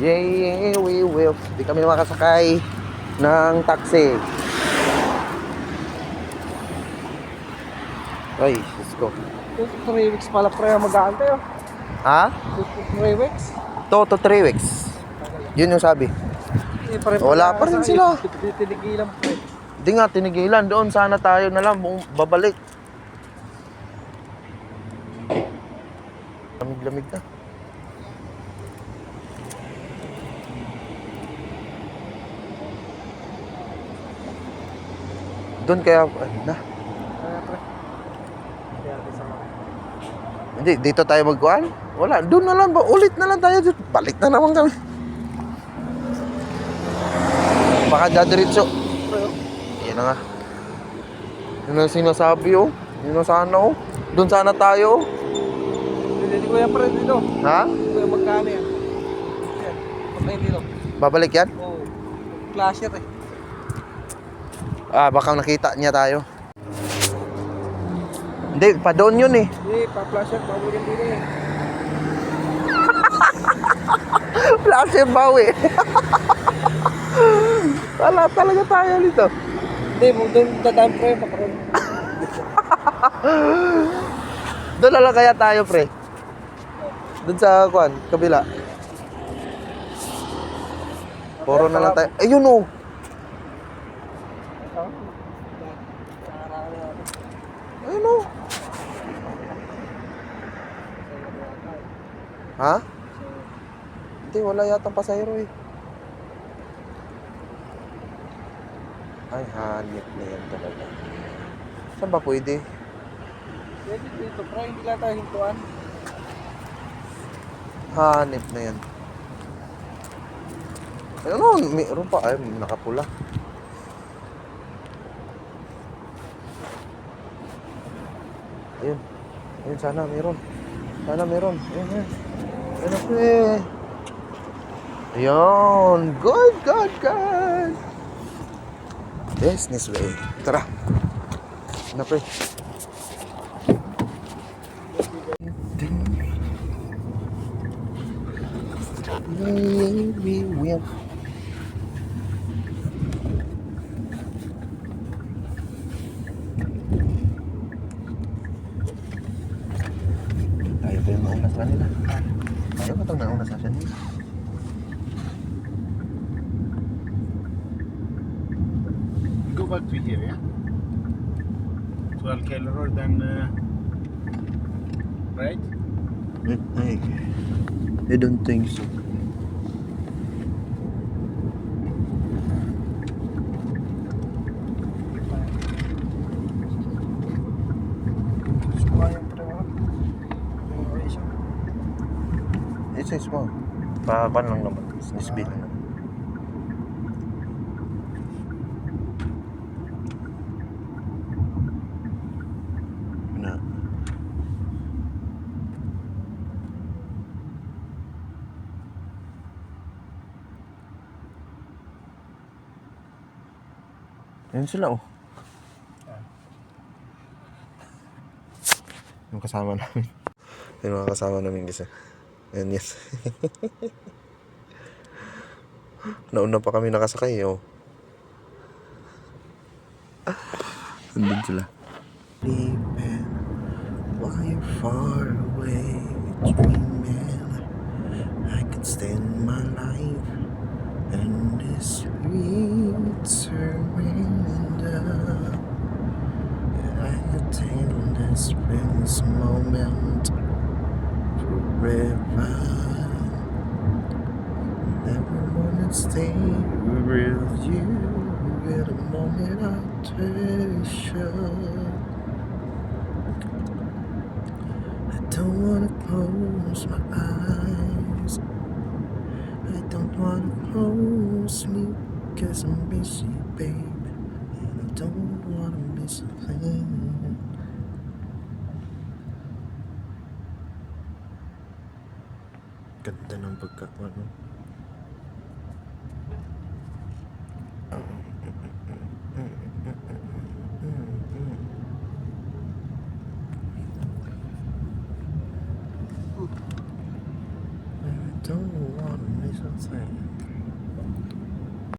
Yeah, we will. Di kami makasakay ng taxi. Ay, Diyos ko. 3 weeks pala pre mag-aantay oh. Ha? 3 weeks. 2 to 3 weeks. Yun yung sabi. Eh, pare Wala pa rin sila. Tinigilan pre. Di nga, tinigilan. Doon sana tayo na lang babalik. Lamig-lamig na. Doon kaya, ano na. Hindi, dito tayo magkuhan. Wala, doon na lang ba? Ulit na lang tayo. dito. Balik na naman kami. Baka oh. Yan na nga. Yun ang sinasabi oh. Yun ang sana oh. Doon sana tayo oh. Hindi ko yan pre dito. Ha? Hindi ko yan magkano yan. Yan. Dito. Babalik yan? Oo. Clasher eh. Ah, baka nakita niya tayo. Hindi, pa doon yun eh. Hindi, pa-flasher. Pabulin dito eh. Flasher bawi. Wala talaga tayo dito. Hindi, doon dadaan pre. Pakaroon. Doon lang kaya tayo, pre. Doon sa kwan, kabila. Puro na lang tayo. Ayun oh. Ayun oh. Ha? Hindi, wala yatang pasahero eh. Ay, hanip na yan talaga. Saan ba pwede? Pwede dito pre. Hindi lang tayo hintuan. Hanip na yan. Ano, mayroon pa. Ay, nakapula. Ayun. Ayun, sana mayroon. Sana mayroon. Ayun, ayun. Ayun, pre. Ayun. Good, good, good. Business way. Tara. Na, pre. We will. Tayo pa yung mauna sa kanila. Tayo pa itong nauna sa kanila. Go back to here, yeah? To Alcala Road, then, uh, right? I, I don't think so. Sumayang pre oh. Yung ratio. A small. Pakan lang naman. Lang naman. Na. Yan sila oh. Yung kasama namin. Yung mga kasama namin kasi. Ayan yan. Nauna pa kami nakasakay, oh. Andun sila. Sleeping while you're far away, dreaming. I can stand my life in this sweet surrender. I attain this this moment forever. Never wanna stay with you at a moment treasure. I don't wanna close my eyes. I don't wanna close me cause I'm busy, babe. Ganda ng. I don't want to miss a thing.